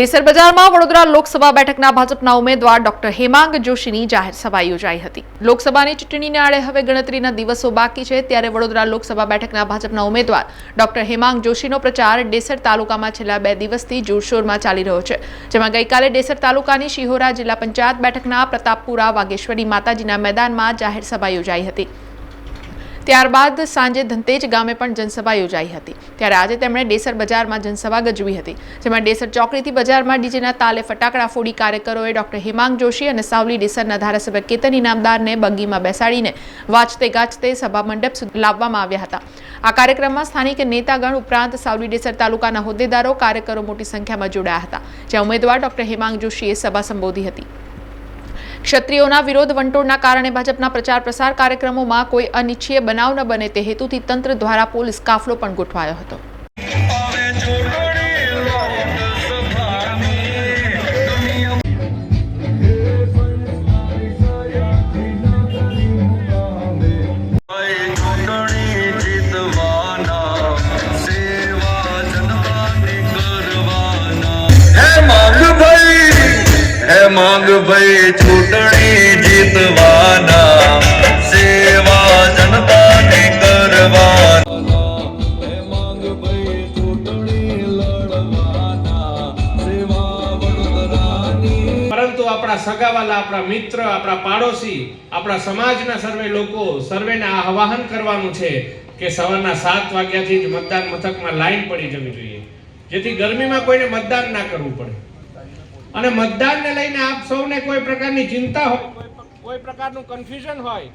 ડેસર બજારમાં વડોદરા લોકસભા બેઠકના ભાજપના ઉમેદવાર ડોક્ટર હેમાંગ જોશીની જાહેર સભા યોજાઈ હતી. લોકસભાની ચૂંટણીને આડે હવે ગણતરીના દિવસો બાકી છે, ત્યારે વડોદરા લોકસભા બેઠકના ભાજપના ઉમેદવાર ડોક્ટર હેમાંગ જોશીનો પ્રચાર ડેસર તાલુકામાં છેલ્લા બે દિવસથી જોરશોરમાં ચાલી રહ્યો છે. જેમાં ગઈકાલે ડેસર તાલુકાની શિહોરા જિલ્લા પંચાયત બેઠકના પ્રતાપપુરા વાગેશ્વરી માતાજીના મેદાનમાં જાહેર સભા યોજાઈ હતી. ત્યારબાદ સાંજે ધંતેજ ગામે પણ જનસભા યોજાઈ હતી. ત્યારે આજે તેમણે ડેસર બજારમાં જનસભા ગજવી હતી, જેમાં ડેસર ચોકડીથી બજારમાં ડીજેના તાલે ફટાકડા ફોડી કાર્યકરોએ ડોક્ટર હેમાંગ જોશી અને સાવલી ડેસરના ધારાસભ્ય કેતન ઇનામદારને બગીમાં બેસાડીને વાંચતે ગાજતે સભા મંડપ સુધી લાવવામાં આવ્યા હતા. આ કાર્યક્રમમાં સ્થાનિક નેતાગણ ઉપરાંત સાવલી ડેસર તાલુકાના હોદ્દેદારો, કાર્યકરો મોટી સંખ્યામાં જોડાયા હતા, જ્યાં ઉમેદવાર ડોક્ટર હેમાંગ જોશીએ સભા સંબોધી હતી. ક્ષત્રિયોના વિરોધ વંટોળના કારણે ભાજપના પ્રચાર પ્રસાર કાર્યક્રમોમાં કોઈ અનિચ્છીય બનાવ ન બને તે હેતુથી તંત્ર દ્વારા પોલીસ કાફલો પણ ગોઠવાયો હતો. હે માંગભાઈ ચૂંટણી જીતવાના સેવા જનતાની કરવાના. હે માંગભાઈ ચૂંટણી લડવાના સેવા વડોદરાની. પરંતુ આપણા સગાવાલા આપણા મિત્ર આપણા પાડોશી આપણા સમાજના સર્વે લોકો સર્વેને આ આવાહન કરવાનું છે કે સવારના સાત વાગ્યાથી જ મતદાન મથકમાં લાઈન પડી જવી જોઈએ. જેથી ગરમીમાં કોઈને મતદાન ના કરવું પડે. અને મતદાનને લઈને આપ સૌને કોઈ પ્રકારની ચિંતા હોય કોઈ પ્રકારનું કન્ફ્યુઝન હોય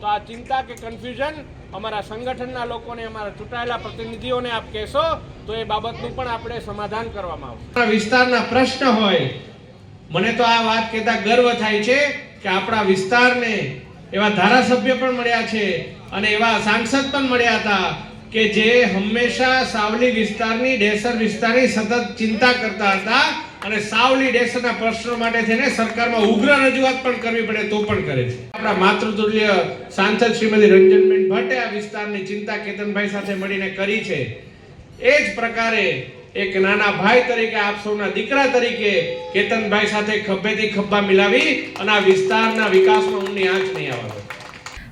તો આ ચિંતા કે કન્ફ્યુઝન અમારા સંગઠનના લોકોને અમારા ચૂંટાયેલા પ્રતિનિધિઓને આપ કહેશો તો એ બાબતનું પણ આપણે સમાધાન કરવામાં આવશે. વિસ્તારના પ્રશ્ન હોય. મને તો આ વાત કહેતા ગર્વ થાય છે કે આપણા વિસ્તારને એવા ધારાસભ્ય પણ મળ્યા છે અને એવા સાંસદ પણ મળ્યા હતા કે જે હંમેશા સાવલી વિસ્તારની ડેસર વિસ્તારની સતત ચિંતા કરતા હતા અને સાવલી દેશના પ્રશ્નો માટે થઈને સરકારમાં ઉગ્ર રજૂઆત પણ કરવી પડે તો પણ કરે છે આપણા માતૃતુલ્ય સાંસદ શ્રીમતી રંજનબેન ભટ્ટે આ વિસ્તારની ચિંતા કેતનભાઈ સાથે મળીને કરી છે એ જ પ્રકારે એક નાના ભાઈ તરીકે, આપ સૌના દીકરા તરીકે કેતનભાઈ સાથે ખભેથી ખભા મિલાવી અને આ વિસ્તારના વિકાસમાં ઊંડી આંચ નહીં આવવા.